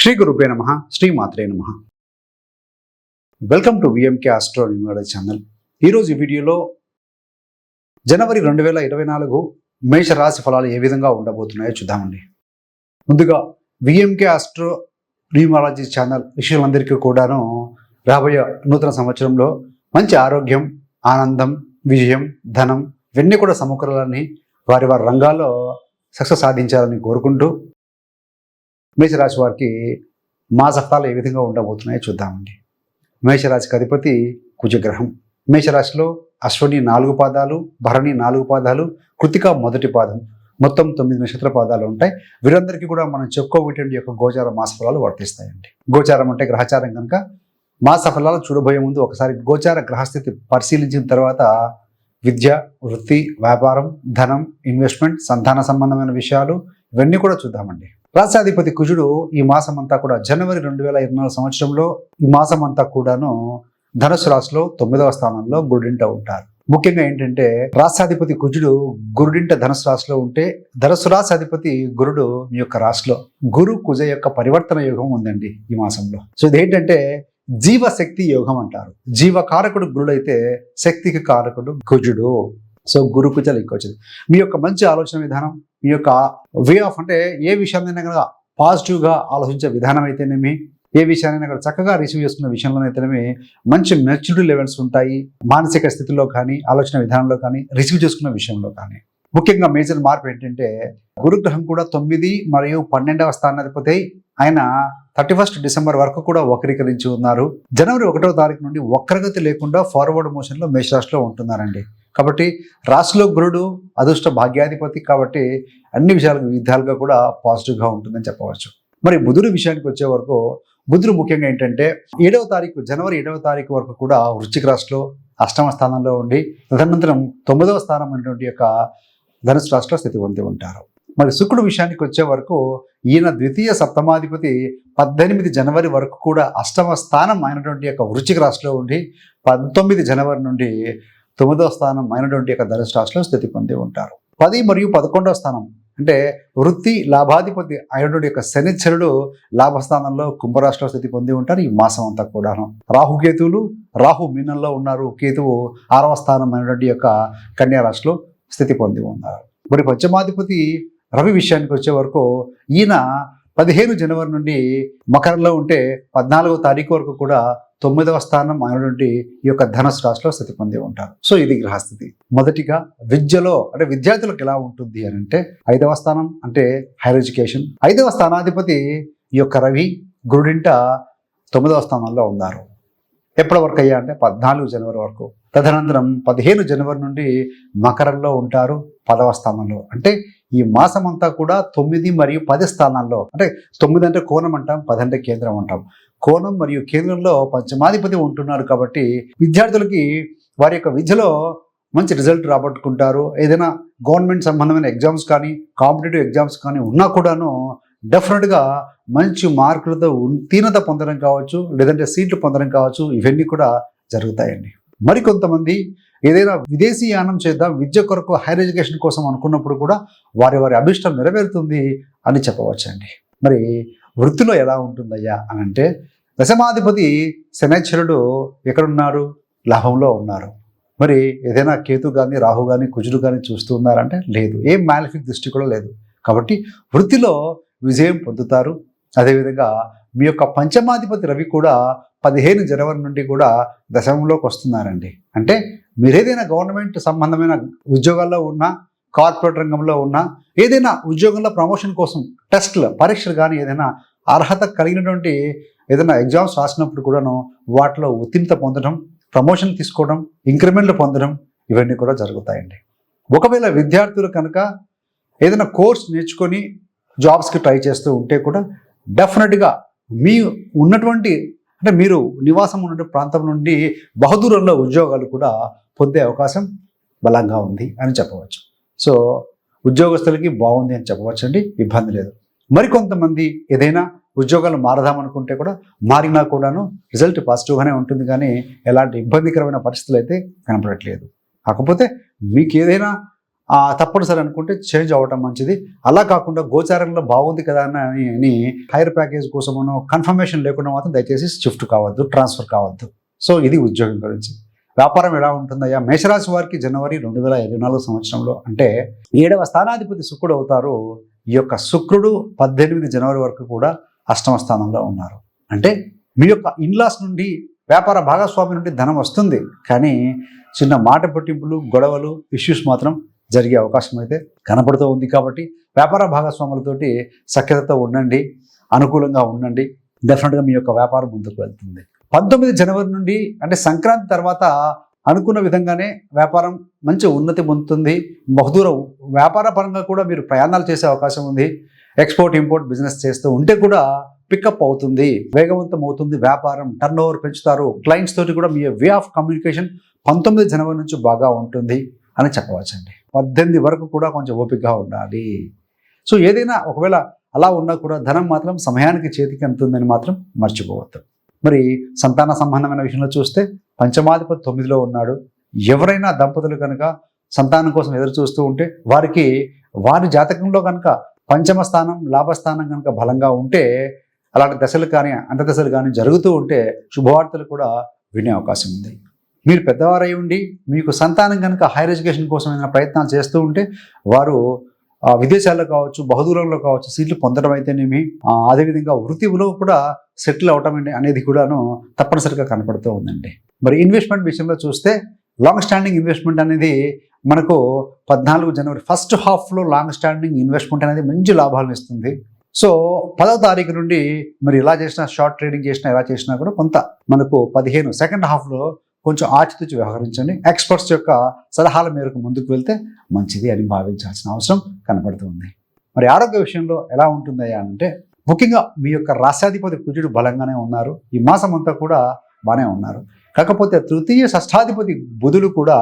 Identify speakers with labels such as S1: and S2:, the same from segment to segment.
S1: శ్రీ గురుపే నమ. శ్రీ మాత్రే నమ welcome to VMK astro numerology channel ఈరోజు వీడియోలో జనవరి రెండు వేల ఇరవై నాలుగు మేషరాశి ఫలాలు ఏ విధంగా ఉండబోతున్నాయో చూద్దామండి. ముందుగా విఎంకే ఆస్ట్రో న్యూమరాలజీ ఛానల్ విషయాలందరికీ కూడాను రాబోయే నూతన సంవత్సరంలో మంచి ఆరోగ్యం ఆనందం విజయం ధనం ఇవన్నీ కూడా సమకూరాలని వారి వారి రంగాల్లో సక్సెస్ సాధించాలని కోరుకుంటూ మేషరాశి వారికి మాస ఫలాలు ఏ విధంగా ఉండబోతున్నాయో చూద్దామండి. మేషరాశికి అధిపతి కుజగ్రహం. మేషరాశిలో అశ్వని నాలుగు పాదాలు భరణి నాలుగు పాదాలు కృతిక మొదటి పాదం. మొత్తం తొమ్మిది నక్షత్ర పాదాలు ఉంటాయి. వీరందరికీ కూడా మనం చెప్పుకోబెట్టే యొక్క గోచార మాస ఫలాలు వర్తిస్తాయండి. గోచారం అంటే గ్రహచారం కనుక మాస ఫలాలు చూడబోయే ముందు ఒకసారి గోచార గ్రహస్థితి పరిశీలించిన తర్వాత విద్య వృత్తి వ్యాపారం ధనం ఇన్వెస్ట్మెంట్ సంతాన సంబంధమైన విషయాలు ఇవన్నీ కూడా చూద్దామండి. రాష్ట్రాధిపతి కుజుడు ఈ మాసం అంతా కూడా జనవరి రెండు వేల ఇరవై నాలుగు సంవత్సరంలో ఈ మాసం అంతా కూడాను ధనుసు రాశిలో తొమ్మిదవ స్థానంలో గురుడింట ఉంటారు. ముఖ్యంగా ఏంటంటే రాష్ట్రాధిపతి కుజుడు గురుడింట ధనుసు రాశిలో ఉంటే ధనుసు రాశి అధిపతి గురుడు మీ యొక్క రాశిలో గురు కుజ యొక్క పరివర్తన యోగం ఉందండి ఈ మాసంలో. సో ఇది ఏంటంటే జీవశక్తి యోగం అంటారు. జీవకారకుడు గురుడైతే శక్తికి కారకుడు కుజుడు. సో గురు కుజలు ఎక్కువ వచ్చింది మీ యొక్క మంచి ఆలోచన విధానం మీ యొక్క వే ఆఫ్ అంటే ఏ విషయాన్నైనా కనుక పాజిటివ్గా ఆలోచించే విధానం అయితేనేమి ఏ విషయాన్ని అక్కడ చక్కగా రిసీవ్ చేసుకున్న విషయంలోనైతేనేమి మంచి మెచ్యూరిటీ లెవెల్స్ ఉంటాయి. మానసిక స్థితిలో కానీ ఆలోచన విధానంలో కానీ రిసీవ్ చేసుకున్న విషయంలో కానీ. ముఖ్యంగా మేజర్ మార్పు ఏంటంటే గురుగ్రహం కూడా తొమ్మిది మరియు పన్నెండవ స్థానాధిపతి ఆయన థర్టీ ఫస్ట్ డిసెంబర్ వరకు కూడా వక్రీకరించి ఉన్నారు. జనవరి ఒకటో తారీఖు నుండి వక్రగతి లేకుండా ఫార్వర్డ్ మోషన్లో మేషరాశిలో ఉంటున్నారండి. కాబట్టి రాశిలో గురుడు అదృష్ట భాగ్యాధిపతి కాబట్టి అన్ని విషయాలకు విధాలుగా కూడా పాజిటివ్గా ఉంటుందని చెప్పవచ్చు. మరి బుధుడు విషయానికి వచ్చే వరకు బుధుడు ముఖ్యంగా ఏంటంటే ఏడవ తారీఖు జనవరి ఏడవ తారీఖు వరకు కూడా వృశ్చిక రాశిలో అష్టమ స్థానంలో ఉండి తదనంతరం తొమ్మిదవ స్థానం అనేటువంటి యొక్క ధనుసు రాశిలో స్థితి పొంది ఉంటారు. మరి శుక్రుడు విషయానికి వచ్చే వరకు ఈయన ద్వితీయ సప్తమాధిపతి పద్దెనిమిది జనవరి వరకు కూడా అష్టమ స్థానం అయినటువంటి యొక్క వృశ్చిక రాశిలో ఉండి పంతొమ్మిది జనవరి నుండి తొమ్మిదవ స్థానం అయినటువంటి యొక్క ధనుసు రాశిలో స్థితి పొంది ఉంటారు. పది మరియు పదకొండవ స్థానం అంటే వృత్తి లాభాధిపతి అయినటువంటి యొక్క శనిచ్చరుడు లాభస్థానంలో కుంభరాశిలో స్థితి పొంది ఉంటారు. ఈ మాసం అంతా కూడాను. రాహుకేతువులు రాహు మీనంలో ఉన్నారు. కేతువు ఆరవ స్థానం అయినటువంటి యొక్క కన్యా రాశిలో స్థితి పొంది ఉన్నారు. మరి పంచమాధిపతి రవి విషయానికి వచ్చే వరకు ఈయన పదిహేను జనవరి నుండి మకరంలో ఉంటే పద్నాలుగో తారీఖు వరకు కూడా తొమ్మిదవ స్థానం అయినటువంటి ఈ యొక్క ధనుసు రాశిలో స్థితి పొంది ఉంటారు. సో ఇది గ్రహస్థితి. మొదటిగా విద్యలో అంటే విద్యార్థులకు ఎలా ఉంటుంది అని అంటే ఐదవ స్థానం అంటే హైయర్ ఎడ్యుకేషన్. ఐదవ స్థానాధిపతి ఈ యొక్క రవి గురుడింట తొమ్మిదవ స్థానంలో ఉన్నారు. ఎప్పటి వరకు అయ్యా అంటే పద్నాలుగు జనవరి వరకు. తదనంతరం పదిహేను జనవరి నుండి మకరంలో ఉంటారు పదవ స్థానంలో. అంటే ఈ మాసం అంతా కూడా తొమ్మిది మరియు పది స్థానాల్లో అంటే తొమ్మిది అంటే కోణం అంటాం పది అంటే కేంద్రం అంటాం. కోణం మరియు కేంద్రంలో పంచమాధిపతి ఉంటున్నారు కాబట్టి విద్యార్థులకి వారి యొక్క విద్యలో మంచి రిజల్ట్ రాబట్టుకుంటారు. ఏదైనా గవర్నమెంట్ సంబంధమైన ఎగ్జామ్స్ కానీ కాంపిటేటివ్ ఎగ్జామ్స్ కానీ ఉన్నా కూడాను డెఫినెట్గా మంచి మార్కులతో ఉత్తీర్ణత పొందడం కావచ్చు లేదంటే సీట్లు పొందడం కావచ్చు ఇవన్నీ కూడా జరుగుతాయండి. మరికొంతమంది ఏదైనా విదేశీ యానం చేద్దాం విద్య కొరకు హైయర్ ఎడ్యుకేషన్ కోసం అనుకున్నప్పుడు కూడా వారి వారి అభిష్టం నెరవేరుతుంది అని చెప్పవచ్చండి. మరి వృత్తిలో ఎలా ఉంటుందయ్యా అని అంటే దశమాధిపతి శనైశ్వరుడు ఎక్కడున్నారు? లాభంలో ఉన్నారు. మరి ఏదైనా కేతు కానీ రాహు కానీ కుజుడు కానీ చూస్తూ ఉన్నారంటే లేదు. ఏం మ్యాలిఫిక్ దృష్టి కూడా లేదు. కాబట్టి వృత్తిలో విజయం పొందుతారు. అదేవిధంగా మీ యొక్క పంచమాధిపతి రవి కూడా పదిహేను జనవరి నుండి కూడా దశమంలోకి వస్తున్నారండి. అంటే మీరు ఏదైనా గవర్నమెంట్ సంబంధమైన ఉద్యోగాల్లో ఉన్నా కార్పొరేట్ రంగంలో ఉన్న ఏదైనా ఉద్యోగంలో ప్రమోషన్ కోసం టెస్ట్లు పరీక్షలు కానీ ఏదైనా అర్హత కలిగినటువంటి ఏదైనా ఎగ్జామ్స్ రాసినప్పుడు కూడాను వాటిలో ఉత్తీర్ణత పొందడం ప్రమోషన్ తీసుకోవడం ఇంక్రిమెంట్లు పొందడం ఇవన్నీ కూడా జరుగుతాయండి. ఒకవేళ విద్యార్థులు కనుక ఏదైనా కోర్స్ నేర్చుకొని జాబ్స్కి ట్రై చేస్తూ ఉంటే కూడా డెఫినెట్గా మీ ఉన్నటువంటి అంటే మీరు నివాసం ఉన్న ప్రాంతం నుండి బహుదూరంలో ఉద్యోగాలు కూడా పొందే అవకాశం బలంగా ఉంది అని చెప్పవచ్చు. సో ఉద్యోగస్తులకి బాగుంది అని చెప్పవచ్చండి ఇబ్బంది లేదు. మరికొంతమంది ఏదైనా ఉద్యోగాలు మారదామనుకుంటే కూడా మారినా కూడాను రిజల్ట్ పాజిటివ్గానే ఉంటుంది కానీ ఎలాంటి ఇబ్బందికరమైన పరిస్థితులు అయితే కనపడట్లేదు. కాకపోతే మీకు ఏదైనా తప్పనిసరి అనుకుంటే చేంజ్ అవ్వటం మంచిది. అలా కాకుండా గోచారంలో బాగుంది కదా అని అని హైయర్ ప్యాకేజ్ కోసమనో కన్ఫర్మేషన్ లేకుండా మాత్రం దయచేసి షిఫ్ట్ కావద్దు ట్రాన్స్ఫర్ కావద్దు. సో ఇది ఉద్యోగం గురించి. వ్యాపారం ఎలా ఉంటుందయ్యా? మేషరాశి వారికి జనవరి రెండు వేల ఇరవై నాలుగు సంవత్సరంలో అంటే ఏడవ స్థానాధిపతి శుక్రుడు అవుతారు. ఈ యొక్క శుక్రుడు పద్దెనిమిది జనవరి వరకు కూడా అష్టమ స్థానంలో ఉన్నారు. అంటే మీ యొక్క ఇన్లాస్ నుండి వ్యాపార భాగస్వామి నుండి ధనం వస్తుంది. కానీ చిన్న మాట పట్టింపులు గొడవలు ఇష్యూస్ మాత్రం జరిగే అవకాశం అయితే కనపడుతూ ఉంది కాబట్టి వ్యాపార భాగస్వాములతోటి సఖ్యతతో ఉండండి అనుకూలంగా ఉండండి. డెఫినెట్గా మీ యొక్క వ్యాపారం ముందుకు వెళ్తుంది. పంతొమ్మిది జనవరి నుండి అంటే సంక్రాంతి తర్వాత అనుకున్న విధంగానే వ్యాపారం మంచి ఉన్నతి పొందుతుంది. బహుదూర వ్యాపార పరంగా కూడా మీరు ప్రయాణాలు చేసే అవకాశం ఉంది. ఎక్స్పోర్ట్ ఇంపోర్ట్ బిజినెస్ చేస్తూ ఉంటే కూడా పికప్ అవుతుంది. వేగవంతం అవుతుంది వ్యాపారం. టర్న్ ఓవర్ పెంచుతారు. క్లయింట్స్ తోటి కూడా మీ వే ఆఫ్ కమ్యూనికేషన్ పంతొమ్మిది జనవరి నుంచి బాగా ఉంటుంది అని చెప్పవచ్చండి. పద్దెనిమిది వరకు కూడా కొంచెం ఓపికగా ఉండాలి. సో ఏదైనా ఒకవేళ అలా ఉన్నా కూడా ధనం మాత్రం సమయానికి చేతికి అందుతుందని మాత్రం మర్చిపోవద్దు. మరి సంతాన సంబంధమైన విషయంలో చూస్తే పంచమాధిపతి తొమ్మిదిలో ఉన్నాడు. ఎవరైనా దంపతులు కనుక సంతానం కోసం ఎదురు చూస్తూ ఉంటే వారికి వారి జాతకంలో కనుక పంచమ స్థానం లాభస్థానం కనుక బలంగా ఉంటే అలాంటి దశలు కానీ అంత దశలు కానీ జరుగుతూ ఉంటే శుభవార్తలు కూడా వినే అవకాశం ఉంది. మీరు పెద్దవారై ఉండి మీకు సంతానం కనుక హైయర్ ఎడ్యుకేషన్ కోసం ఏదైనా ప్రయత్నాలు చేస్తూ ఉంటే వారు విదేశాల్లో కావచ్చు బహుదూరంలో కావచ్చు సీట్లు పొందడం అయితేనేమి అదేవిధంగా వృత్తిలో కూడా సెటిల్ అవటం అనేది కూడాను తప్పనిసరిగా కనపడుతూ ఉందండి. మరి ఇన్వెస్ట్మెంట్ విషయంలో చూస్తే లాంగ్ స్టాండింగ్ ఇన్వెస్ట్మెంట్ అనేది మనకు పద్నాలుగు జనవరి ఫస్ట్ హాఫ్లో లాంగ్ స్టాండింగ్ ఇన్వెస్ట్మెంట్ అనేది మంచి లాభాలను ఇస్తుంది. సో పదవ తారీఖు నుండి మరి ఎలా చేసినా షార్ట్ ట్రేడింగ్ చేసినా ఎలా చేసినా కూడా కొంత మనకు పదిహేను సెకండ్ హాఫ్లో కొంచెం ఆచితూచి వ్యవహరించండి. ఎక్స్పర్ట్స్ యొక్క సలహాల మేరకు ముందుకు వెళ్తే మంచిది అని భావించాల్సిన అవసరం కనపడుతుంది మరి ఆరోగ్య విషయంలో ఎలా ఉంటుందయ్యా అంటే ముఖ్యంగా మీ యొక్క రాష్ట్రాధిపతి కుజుడు బలంగానే ఉన్నారు. ఈ మాసం అంతా కూడా బాగానే ఉన్నారు. కాకపోతే తృతీయ షష్టాధిపతి బుధులు కూడా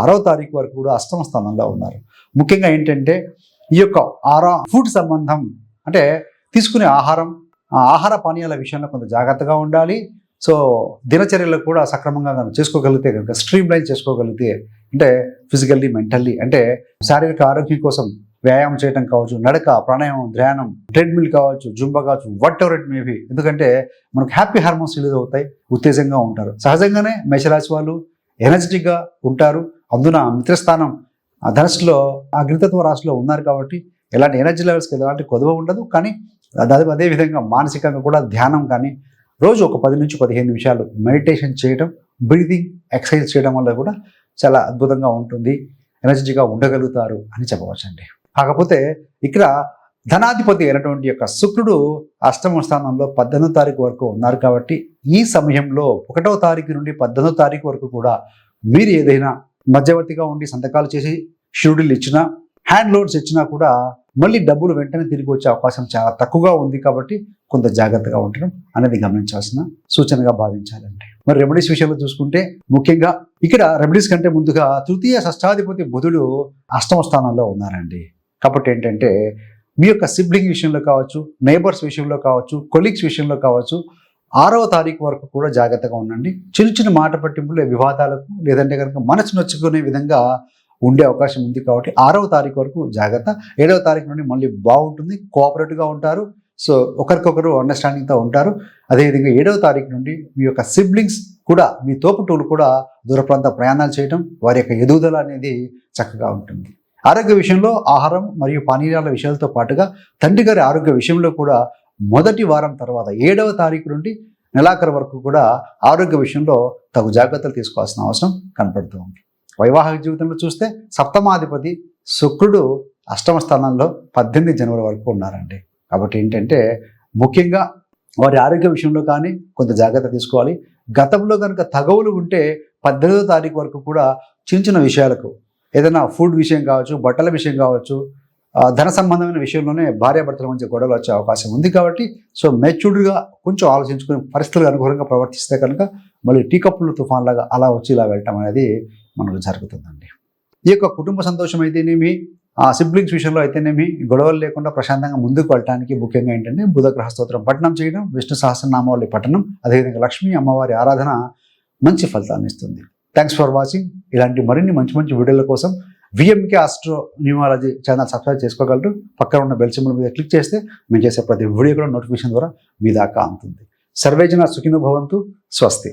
S1: ఆరో తారీఖు వరకు కూడా అష్టమ స్థానంలో ఉన్నారు. ముఖ్యంగా ఏంటంటే ఈ యొక్క ఆరా ఫుడ్ సంబంధం అంటే తీసుకునే ఆహారం ఆహార పానీయాల విషయంలో కొంత జాగ్రత్తగా ఉండాలి. సో దినచర్యలు కూడా సక్రమంగా కనుక చేసుకోగలిగితే కనుక స్ట్రీమ్ లైన్ చేసుకోగలిగితే అంటే ఫిజికల్లీ మెంటల్లీ అంటే శారీరక ఆరోగ్యం కోసం వ్యాయామం చేయడం కావచ్చు నడక ప్రాణాయామం ధ్యానం ట్రెడ్మిల్ కావచ్చు జుంబా కావచ్చు వాట్ ఎవర్ ఇట్ మేబీ ఎందుకంటే మనకు హ్యాపీ హార్మోన్స్ రిలీజ్ అవుతాయి ఉత్తేజంగా ఉంటారు. సహజంగానే మేషరాశి వాళ్ళు ఎనర్జెటిక్గా ఉంటారు. అందున మిత్రస్థానం ఆ ధనుసులో ఆ రాశిలో ఉన్నారు కాబట్టి ఎలాంటి ఎనర్జీ లెవెల్స్కి ఎలాంటి కొదవ ఉండదు. కానీ అదే అదే విధంగా మానసికంగా కూడా ధ్యానం కానీ రోజు ఒక పది నుంచి పదిహేను నిమిషాలు మెడిటేషన్ చేయడం బ్రీదింగ్ ఎక్సర్సైజ్ చేయడం వల్ల కూడా చాలా అద్భుతంగా ఉంటుంది ఎనర్జీగా ఉండగలుగుతారు అని చెప్పవచ్చండి. కాకపోతే ఇక్కడ ధనాధిపతి అయినటువంటి యొక్క శుక్రుడు అష్టమ స్థానంలో పద్దెనిమిదో తారీఖు వరకు ఉన్నారు కాబట్టి ఈ సమయంలో ఒకటవ తారీఖు నుండి పద్దెనిమిదో తారీఖు వరకు కూడా మీరు ఏదైనా మధ్యవర్తిగా ఉండి సంతకాలు చేసి షెడ్యూల్ ఇచ్చినా హ్యాండ్ లోడ్స్ ఇచ్చినా కూడా మళ్ళీ డబ్బులు వెంటనే తిరిగి వచ్చే అవకాశం చాలా తక్కువగా ఉంది కాబట్టి కొంత జాగ్రత్తగా ఉండడం అనేది గమనించాల్సిన సూచనగా భావించాలండి. మరి రెమెడీస్ విషయంలో చూసుకుంటే ముఖ్యంగా ఇక్కడ రెమెడీస్ కంటే ముందుగా తృతీయ షష్టాధిపతి బుధుడు అష్టమ స్థానంలో ఉన్నారండి. కాబట్టి ఏంటంటే మీ యొక్క సిబ్లింగ్ విషయంలో కావచ్చు నైబర్స్ విషయంలో కావచ్చు కొలీగ్స్ విషయంలో కావచ్చు ఆరవ తారీఖు వరకు కూడా జాగ్రత్తగా ఉండండి. చిన్న చిన్న మాట పట్టింపులు వివాదాలకు లేదంటే కనుక మనసు నొచ్చుకునే విధంగా ఉండే అవకాశం ఉంది కాబట్టి ఆరవ తారీఖు వరకు జాగ్రత్త. ఏడవ తారీఖు నుండి మళ్ళీ బాగుంటుంది కోఆపరేటివ్గా ఉంటారు. సో ఒకరికొకరు అండర్స్టాండింగ్తో ఉంటారు. అదేవిధంగా ఏడవ తారీఖు నుండి మీ యొక్క సిబ్లింగ్స్ కూడా మీ తోపుటూలు కూడా దూర ప్రాంత ప్రయాణాలు చేయడం వారి యొక్క ఎదుగుదల అనేది చక్కగా ఉంటుంది. ఆరోగ్య విషయంలో ఆహారం మరియు పానీయాల విషయాలతో పాటుగా తండ్రి గారి ఆరోగ్య విషయంలో కూడా మొదటి వారం తర్వాత ఏడవ తారీఖు నుండి నెలాఖరు వరకు కూడా ఆరోగ్య విషయంలో తగు జాగ్రత్తలు తీసుకోవాల్సిన అవసరం కనపడుతూ ఉంది వైవాహిక జీవితంలో చూస్తే సప్తమాధిపతి శుక్రుడు అష్టమ స్థానంలో పద్దెనిమిది జనవరి వరకు ఉన్నారండి. కాబట్టి ఏంటంటే ముఖ్యంగా వారి ఆరోగ్య విషయంలో కానీ కొంత జాగ్రత్త తీసుకోవాలి. గతంలో కనుక తగవులు ఉంటే పద్దెనిమిదో తారీఖు వరకు కూడా చిన్న చిన్న విషయాలకు ఏదైనా ఫుడ్ విషయం కావచ్చు బట్టల విషయం కావచ్చు ధన సంబంధమైన విషయంలోనే భార్యాభర్తల మధ్య గొడవలు వచ్చే అవకాశం ఉంది కాబట్టి సో మెచ్యూర్డ్గా కొంచెం ఆలోచించుకుని పరిస్థితులకు అనుగుణంగా ప్రవర్తిస్తే కనుక మళ్ళీ టీ కప్పులు తుఫాన్ లాగా అలా వచ్చి ఇలా వెళ్ళటం అనేది మనకు జరుగుతుందండి. ఈ యొక్క కుటుంబ సంతోషం అయితేనేమి ఆ సిబ్లింగ్స్ విషయంలో అయితేనేమి గొడవలు లేకుండా ప్రశాంతంగా ముందుకు వెళ్ళడానికి ముఖ్యంగా ఏంటంటే బుధగ్రహ స్తోత్రం పఠనం చేయడం విష్ణు సహస్రనామావళి పఠనం అదేవిధంగా లక్ష్మీ అమ్మవారి ఆరాధన మంచి ఫలితాన్ని ఇస్తుంది. థ్యాంక్స్ ఫర్ వాచింగ్ ఇలాంటి మరిన్ని మంచి మంచి వీడియోల కోసం VMK astro numerology channel subscribe చేసుకోగలరు. పక్కన ఉన్న బెల్ సింబల్ మీద క్లిక్ చేస్తే మేము చేసే ప్రతి వీడియో కూడా నోటిఫికేషన్ ద్వారా మీ దాకా అందుతుంది సర్వేజన సుఖినో భవంతు. స్వస్తి.